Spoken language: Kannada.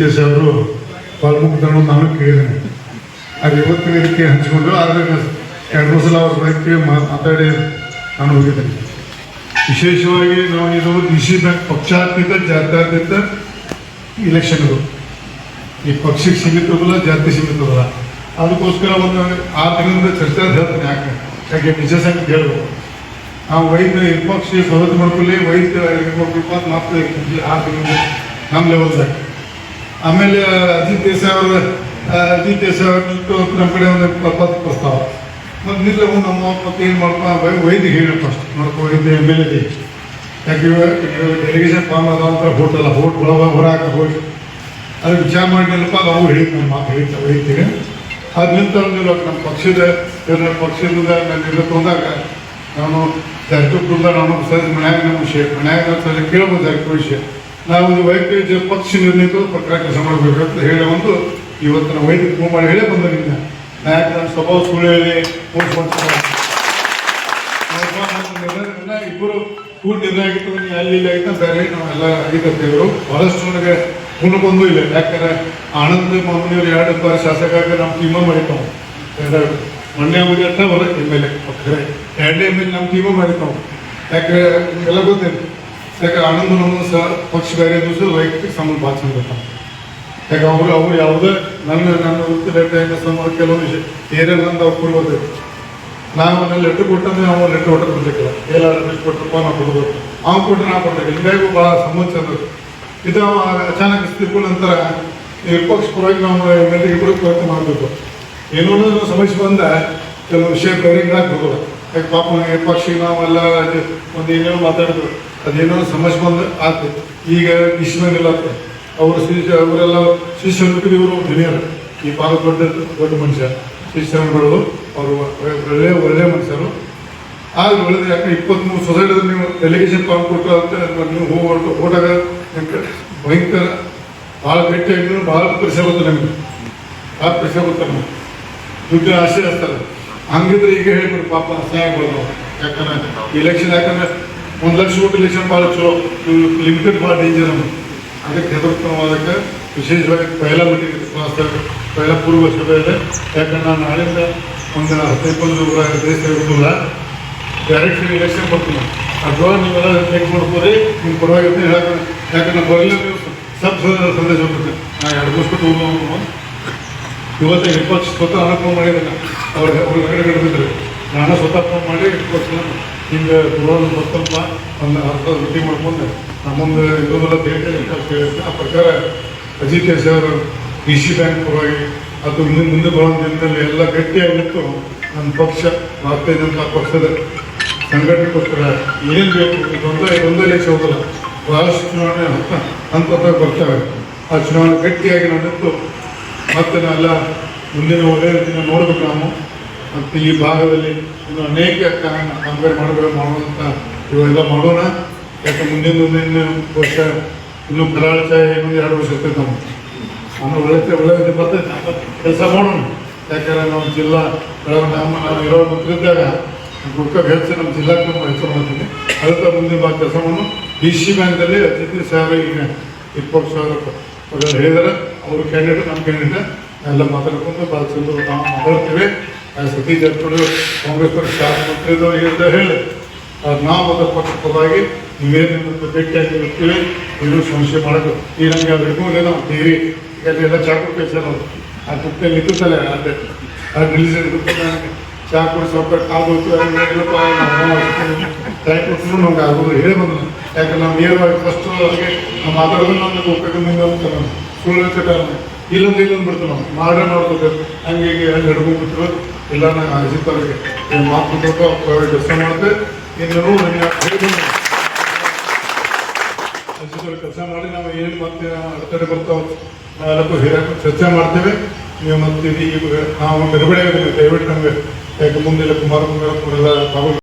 ದೇಶ ಅವರು ಪಾಲ್ಮುಕ್ತರು ನಾನು ಕೇಳಿದ್ದೇನೆ ಅದು ಇವತ್ತು ವೇದಿಕೆ ಹಂಚಿಕೊಂಡು ಆದರೆ ಎರಡು ಮೂರು ಸಲ ಅವ್ರ ಬೈಕ್ಗೆ ಮಾತಾಡಿ ನಾನು ಹೋಗಿದ್ದೇನೆ ವಿಶೇಷವಾಗಿ ನಾವು ಇದು ಡಿ ಸಿ ಬ್ಯಾಂಕ್ ಪಕ್ಷಾತೀತ, ಜಾತ್ಯಾತೀತ ಇಲೆಕ್ಷನ್ಗಳು. ಈ ಪಕ್ಷಕ್ಕೆ ಸೀಮಿತವಲ್ಲ, ಜಾತಿ ಸೀಮಿತವಲ್ಲ. ಅದಕ್ಕೋಸ್ಕರ ಒಂದು ಆ ದಿನದಿಂದ ಚರ್ಚೆ ಹೇಳ್ತೇನೆ, ಯಾಕೆ? ಯಾಕೆ? ನಿಜ ಸಂಗತಿ ಹೇಳ್ಬೇಕು. ನಾವು ವೈದ್ಯ ವಿಪಕ್ಷ ಸವಲತ್ತು ಮಾಡ್ಕೊಳ್ಳಿ, ವೈದ್ಯ ಮಾಡ್ಬೇಕು ಅಂತ ಮಾತು ಆ ತಿಂಗಳು ನಮ್ಮ ಲೆವೆಲ್ದಾಗ ಆಮೇಲೆ ಅಜಿತ್ ದೇಸಾಯಿ ಅವರ ಅಜಿತ್ ದೇಸಾಯಿ ಅವ್ರ ನಮ್ಮ ಕಡೆ ಒಂದು ಪತ್ ಪ್ರಸ್ತಾವ. ಮತ್ತು ನಿಲ್ಲವು ನಮ್ಮ ಮತ್ತೆ ಏನು ಮಾಡ್ಕೊ ವೈದ್ಯ ಹೇಳಿ ಫಸ್ಟ್. ನೋಡ್ಕೊ, ವೈದ್ಯ ಎಂ ಎಲ್ ಎ ಯಾಕೆ ಡೆಲಿಗೇಷನ್ ಫಾರ್ಮ್ ಅದ ಅಂತ ಹೋಟ್ ಅಲ್ಲ ಹೋಟ್ ಒಳಗೆ ಹೊರಗೆ ಹೋಗಿ. ಅದು ವಿಚಾರ ಮಾಡಿಲ್ಲಪ್ಪ ಅದು ಅವ್ರು ಹೇಳಿ ನಮ್ಮ ಮಾತು ಹೇಳಿದ್ದ ವೈದ್ಯರಿಗೆ. ಅದು ನಿಂತ ನಮ್ಮ ಪಕ್ಷದ ನಮ್ಮ ಪಕ್ಷದ ನನ್ನ ಇದು ನಾನು ಕುಂದ ನಾನು ಸರ್ ಮನ್ಯಾಗ ನಮ್ಮ ವಿಷಯ, ಮನ್ಯಾಗ ಸರ್ ಕೇಳ್ಬೋದು ಸರ್ಕು ವಿಷಯ. ನಾವು ಒಂದು ವೈಯಕ್ತಿಕ ಪಕ್ಷ ನಿರ್ಣಯಿತ ಪ್ರಕಾರ ಕೆಲಸ ಮಾಡಬೇಕಂತ ಹೇಳಿ ಒಂದು ಇವತ್ತಿನ ನಾವು ಕುಮಾರ್ ಮಾಡಿ ಹೇಳೇ ಬಂದ ನಿನ್ನ ನಾ ಯಾಕೆ ನನ್ನ ಸ್ವಭಾವ ಸುಳ್ಳು ಇಬ್ಬರು ಕೂಡ ನಿರ್ಣಯ ಆಗಿತ್ತು ಅಲ್ಲಿ ಇಲ್ಲಿ ಆಯ್ತು ಬೇರೆ ನಾವೆಲ್ಲ ಆಗಿದ್ದೇವರು ಬಹಳಷ್ಟು ನನಗೆ ಗುಣಗೊಂದು ಇಲ್ಲ ಯಾಕಂದ್ರೆ ಆನಂದ್ ಮಾಮೂಲಿಯವರು ಎರಡು ಬಾರಿ ಶಾಸಕ ನಮ್ಮ ಟೀಮ ಮಾಡಿತಾವ ಮೊನ್ನೆ ಮುಗಿಯತ್ತ ಬರ ಎಂ ಎಲ್ ಎ ಎರಡನೇ ಮೇಲೆ ನಮ್ಮ ಟೀಮ ನಾವು ಯಾಕೆ ಎಲ್ಲ ಗೊತ್ತೇನು ಯಾಕೆ ಆನಂದ ನಮ್ಮ ಸಹ ಪಕ್ಷ ಬೇರೆ ದಿವಸ ವೈಯಕ್ತಿಕ ಸಂಬಂಧ ಭಾಳ ಚಂದ ಇರ್ತಾವ. ಯಾಕೆ ಅವರು ಅವ್ರು ಯಾವುದೇ ನನ್ನ ನನ್ನ ವೃತ್ತಿ ಸಂಬಂಧ ಕೆಲವು ವಿಷಯ. ಏನೇನಂದ ಅವ್ರು ಕೊಡ್ಬೋದು ನಾವು ನನ್ನ ಲೆಟ್ರ್ ಕೊಟ್ಟಂದ್ರೆ ನಾವು ಲೆಟ್ರ್ ಕೊಟ್ಟು ಕೊಡ್ಲಿಕ್ಕಿಲ್ಲ. ಎಲ್ಲ ರಮೇಶ್ ಕೊಟ್ಟಪ್ಪ ನಾವು ಕೊಡ್ಬೋದು ಅವ್ನು ಕೊಟ್ಟರೆ ನಾವು ಕೊಡ್ಬೇಕು ಹಿಂಗಾಗಿ ಭಾಳ ಸಂಬಂಧ ಚಂದ ಇದು ಅಚಾನಕ್ ತಿಳ್ಕೊಂಡ ನಂತರ ವಿಪಕ್ಷ ಪರವಾಗಿ ನಾವು ಎಲ್ಲರಿಗೆ ಕೂಡ ಪ್ರಯತ್ನ ಮಾಡಬೇಕು. ಏನೋ ಸಮಸ್ಯೆ ಬಂದ ಕೆಲವು ವಿಷಯ ಬೇರೆ ಹೋಗೋಲ್ಲ ಯಾಕೆ ಪಾಪ ವಿಪಕ್ಷ ನಾವೆಲ್ಲ ಒಂದು ಏನೇನೋ ಮಾತಾಡಿದ್ರು. ಅದೇನೋ ಸಮಸ್ಯೆ ಬಂದು ಆತು. ಈಗ ವಿಶ್ವನಿಲ್ಲ ಅವರು ಶಿಷ್ಯ, ಅವರೆಲ್ಲ ಶಿಷ್ಯರು ಇವರು ಹಿರಿಯರು. ಈ ಭಾಳ ದೊಡ್ಡ ದೊಡ್ಡ ಮನುಷ್ಯ. ಶಿಷ್ಯರುಗಳು, ಅವರು ಒಳ್ಳೆ ಒಳ್ಳೆ ಮನುಷ್ಯರು. ಆಗ ಒಳ್ಳೆದು ಯಾಕೆ? ಇಪ್ಪತ್ತ್ಮೂರು ಸೊಸೈಟಿಯಲ್ಲಿ ನೀವು ಡೆಲಿಗೇಷನ್ ಫಾರ್ಮ್ ಕೊಟ್ಟು ಅಂತ ನೀವು ಹೋಗಿ ಹೋದಾಗ ಭಯಂಕರ, ಭಾಳ ಗಟ್ಟಿಯಾಗಿದ್ರು ಭಾಳ ಪ್ರೆಷರ್ ಬರ್ತದೆ ನಮಗೆ. ಭಾಳ ಪ್ರೆಷರ್ ಬರ್ತಾರೆ ನಮಗೆ. ದುಡ್ಡಿನ ಆಸೆ ಇರ್ತಾರೆ ಹಂಗಿದ್ರೆ ಈಗ ಹೇಳ್ಬಿಡು ಪಾಪ ಸಹಾಯ ಬರೋದು ಯಾಕಂದ್ರೆ ಇಲೆಕ್ಷನ್ ಯಾಕಂದ್ರೆ ಒಂದು ಲಕ್ಷ ಓಟ್ ಇಲೆಕ್ಷನ್ ಭಾಳ ಚಲೋ. ಲಿಮಿಟೆಡ್ ಭಾಳ ಡೇಂಜರ್ ನಮಗೆ ಅದಕ್ಕೆ ಹೆದರ್ಕೊಂಡು ಅದಕ್ಕೆ ವಿಶೇಷವಾಗಿ ಪೈಲ ಮೀಟಿಂಗ್ ಪೈಲ ಪೂರ್ವ ಸಭೆಯಲ್ಲಿ ಯಾಕಂದ್ರೆ ನಾನು ನಾಳೆಯಿಂದ ಒಂದು ಹತ್ತೈದು ಊರ ದೇಶ ಇರೋದಿಲ್ಲ ಡೈರೆಕ್ಟ್ ಎಲೆಕ್ಷನ್ ಬರ್ತೀನಿ. ಅಥವಾ ನೀವೆಲ್ಲ ಚೆಕ್ ಮಾಡ್ಕೋರಿ. ನಿಮ್ಗೆ ಪರವಾಗಿ ಯಾಕಂದ್ರೆ ಯಾಕಂದ್ರೆ ಬರಲಿ ಸಬ್ ಸಂದೇಶ ಹೋಗ್ತೀನಿ ನಾ ಎರಡು ಮೂರು ಹೋಗೋದು ಇವತ್ತು ಇಪ್ಪತ್ತು ಸ್ವತಃ ಅನುಕೂಲ ಮಾಡಿದ್ದಾನೆ. ಅವ್ರ ಅವ್ರ ಕಡೆ ಹಿಡಿದಿದ್ರು ನಾನು ಸ್ವತಃ ಫೋನ್ ಮಾಡಿ ಇಟ್ಕೋಸ್ಕರ ಹಿಂಗೆ ಗುರುವಾರ ಬರ್ತಪ್ಪ ಒಂದು ಅರ್ಧ ರೊಟ್ಟಿ ಮಾಡ್ಕೊಂಡು. ನಮ್ಮೊಂದು ವಿಪಕ್ಷ ಹೇಳಿದ್ರೆ ಆ ಪ್ರಕಾರ ಅಜಿತ್ ಎಸ್ ಅವರು ಡಿ ಸಿ ಬ್ಯಾಂಕ್ ಪರವಾಗಿ ಅದು ಮುಂದೆ ಮುಂದೆ ಬರೋ ದಿನದಲ್ಲಿ ಎಲ್ಲ ಗಟ್ಟಿಯಾಗಿ ನಿಂತು ನನ್ನ ಪಕ್ಷ, ಭಾರತೀಯ ಜನತಾ ಪಕ್ಷದ ಸಂಘಟನೆಗೋಸ್ಕರ ಏನು ಬೇಕು ಇದೊಂದೇ ಒಂದೇ ಹೋಗಲ್ಲ ಬಹಳಷ್ಟು ಚುನಾವಣೆ ಅಂತ ಅಂತ ಬರ್ತವೆ. ಆ ಚುನಾವಣೆ ಗಟ್ಟಿಯಾಗಿ ನಾನು ನಿಂತು ಮತ್ತೆ ನಾವೆಲ್ಲ ಮುಂದಿನ ಒಳ್ಳೆಯ ದಿನ ನೋಡ್ಬೇಕು ನಾವು. ಮತ್ತು ಈ ಭಾಗದಲ್ಲಿ ಇನ್ನು ಅನೇಕ ಕಾಮಗಾರಿ ಮಾಡಬೇಕು ಮಾಡುವಂಥ ಇವೆಲ್ಲ ಮಾಡೋಣ. ಯಾಕೆ ಮುಂದಿನ ಮುಂದಿನ ವರ್ಷ ಇನ್ನು ಕರಾಳ ಏನು ಎರಡು ವರ್ಷ ಇರ್ತೈತೆ ನಾವು ನಾನು ಒಳ್ಳೆ ಒಳ್ಳೆಯ ರೀತಿ ಬರ್ತೈತೆ ಕೆಲಸ ಮಾಡೋಣ. ಯಾಕಂದ್ರೆ ನಮ್ಮ ಜಿಲ್ಲಾ ನಮ್ಮ ನಾವು ಇರೋ ಮುಂದಿದ್ದಾಗ ಗುಡ್ಕ ಹೆಚ್ಚು ನಮ್ಮ ಜಿಲ್ಲಾ ಹೆಸರು ಮಾಡ್ತೀನಿ. ಅದಕ್ಕೆ ಮುಂದಿನ ಭಾಗ ಕೆಲಸವನ್ನು ಡಿ ಸಿ ಬ್ಯಾಂಕಲ್ಲಿ ಅತಿಥಿ ಸಾವಿರ ಈಗ ಇಪ್ಪತ್ತು ಸಾವಿರ ಹೇಳಿದಾರೆ, ಅವರು ಕ್ಯಾಂಡಿಡೇಟ್ ನಮ್ಮ ಕ್ಯಾಂಡಿಡೇಟ್ ಎಲ್ಲ ಮಾತಾಡ್ಕೊಂಡು ಭಾಳ ಚಂದ ನಾವು ಮಾತಾಡ್ತೀವಿ. ಆ ಸತೀಶ್ ಜಾರಕಿಹೊಳಿ ಕಾಂಗ್ರೆಸ್ ಪಕ್ಷ ಶಾಸಕರು ಹೇಳಿದ. ಹೇಳಿ. ನಾವು ಅದರ ಪಕ್ಷ ಪರವಾಗಿ ನೀವೇನು ಭೇಟಿಯಾಗಿ ಇರ್ತೀವಿ ಏನು ಸಮಸ್ಯೆ ಮಾಡೋದು. ಈ ನಮಗೆ ಅದು ಏನೋ ತೀರಿ. ಎಲ್ಲ ಎಲ್ಲ ಚಾಕು ಕೆಲಸ ಅವರು ಆ ತುಪ್ಪ ನಿಂತಲ್ಲ ಅದೇ. ಅದು ನಿಲ್ಲಿಸಿ ಚಾ ಕುಡಿ ಸ್ವಲ್ಪ ಕಾಲು ಟ್ರೈ ಇಲ್ಲಪ್ಪ ಟೈಮ್ ಕೊಟ್ಟರು ನಮ್ಗೆ ಆಗೋದು. ಹೇಳಿ ಬಂದು ಯಾಕಂದ್ರೆ ನಾವು ನೇರವಾಗಿ ಫಸ್ಟ್ ಅವ್ರಿಗೆ ನಾವು ಮಾತಾಡೋದು ನಮ್ಗೆ ಉಪಯೋಗದಿಂದ ಅಂತ ನಾವು. ಸುಳ್ಳು ಚಟ ಇಲ್ಲೊಂದು ಇಲ್ಲೊಂದು ಬಿಡ್ತು ನಾವು ಮಾಡೇ ಮಾಡ್ಬೇಕು. ಹಂಗೆ ಹೀಗೆ ಹಂಗೆ ಹಿಡ್ಕೊಂಡ್ಬಿಟ್ರು ಇಲ್ಲ ನಾನು ಅಜಿತ್ ಅವ್ರಿಗೆ ಮಾತು ಕೆಲಸ ಮಾಡುತ್ತೆ ಇನ್ನು ಅಜಿತ್ ಕೆಲಸ ಮಾಡಿ ನಾವು ಏನು ಮತ್ತೆ ಅಡೆತಡೆ ಬರ್ತಾವ ನಾವೆಲ್ಲಕ್ಕೂ ಹಿರಿಯಕ್ಕೂ ಚರ್ಚೆ ಮಾಡ್ತೇವೆ. ನೀವು ಮತ್ತೆ ಈಗ ನಾವು ಬಿಡುಗಡೆ ದಯವಿಟ್ಟು ನಮಗೆ ಯಾಕೆ ಮುಂದೆ ಕುಮಾರ ಕುಮಾರ